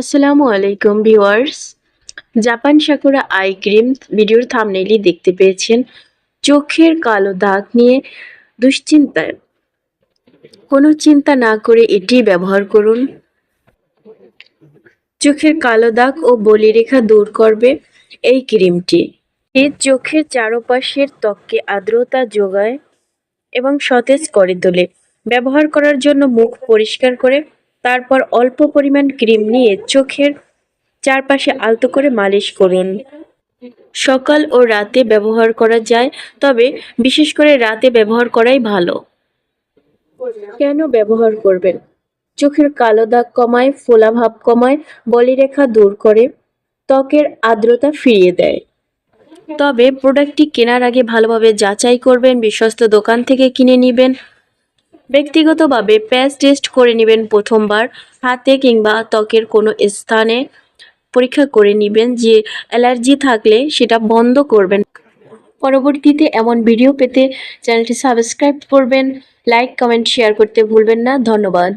আসসালামু আলাইকুম viewers. Japan Sakura eye cream ভিডিওর থামনেইলি দেখতে পেয়েছেন। চোখের কালো দাগ নিয়ে দুশ্চিন্তায় কোনো চিন্তা না করে এটি ব্যবহার করুন। চোখের কালো দাগ ও বলিরেখা দূর করবে এই ক্রিমটি। এর চোখের চারপাশের ত্বককে আর্দ্রতা যোগায় এবং সতেজ করে তোলে। ব্যবহার করার জন্য মুখ পরিষ্কার করে তারপর অল্প পরিমাণ ক্রিম নিয়ে চোখের চারপাশে আলতো করে মালিশ করুন। সকাল ও রাতে ব্যবহার করা যায়, তবে বিশেষ করে রাতে ব্যবহার করাই ভালো। কেন ব্যবহার করবেন? চোখের কালো দাগ কমায় ফোলাভাব কমায়, বলিরেখা দূর করে, ত্বকের আর্দ্রতা ফিরিয়ে দেয়। তবে প্রোডাক্টটি কেনার আগে ভালোভাবে যাচাই করবেন, বিশ্বস্ত দোকান থেকে কিনে নেবেন। ব্যক্তিগতভাবে প্যাচ টেস্ট করে নেবেন প্রথমবার, হাতে কিংবা ত্বকের কোনো স্থানে পরীক্ষা করে নেবেন যে অ্যালার্জি থাকলে সেটা বন্ধ করবেন। পরবর্তীতে এমন ভিডিও পেতে চ্যানেলটি সাবস্ক্রাইব করবেন, লাইক, কমেন্ট, শেয়ার করতে ভুলবেন না। ধন্যবাদ।